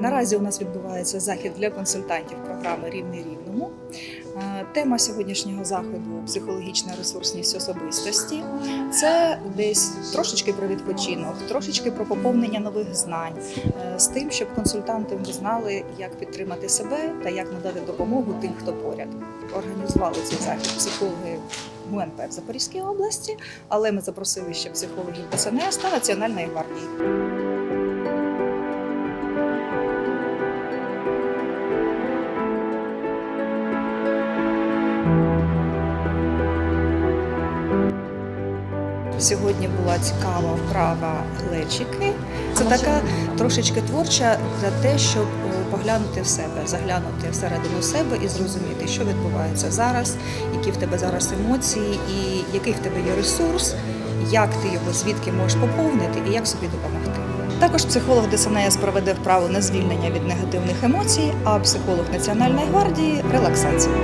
Наразі у нас відбувається захід для консультантів програми Рівний рівному. Е, Тема сьогоднішнього заходу психологічна ресурсність особистості. Це десь трошечки про відпочинок, трошечки про поповнення нових знань, е, з тим, щоб консультанти знали, як підтримати себе та як надати допомогу тим, хто поряд. Організували цей захід психологи ГУНП в Запорізькій області, але ми запросили ще психологів ДСНС та Національної гвардії. Сьогодні була цікава вправа глечики. Це така трошечки творча для те, щоб е, поглянути в себе, заглянути всередину себе і зрозуміти, що відбувається зараз, які в тебе зараз емоції, і який в тебе є ресурс, як ти його звідки можеш поповнити і як собі допомогти. Також психолог ДСНС проведе вправу на звільнення від негативних емоцій, а психолог Національної гвардії релаксацію.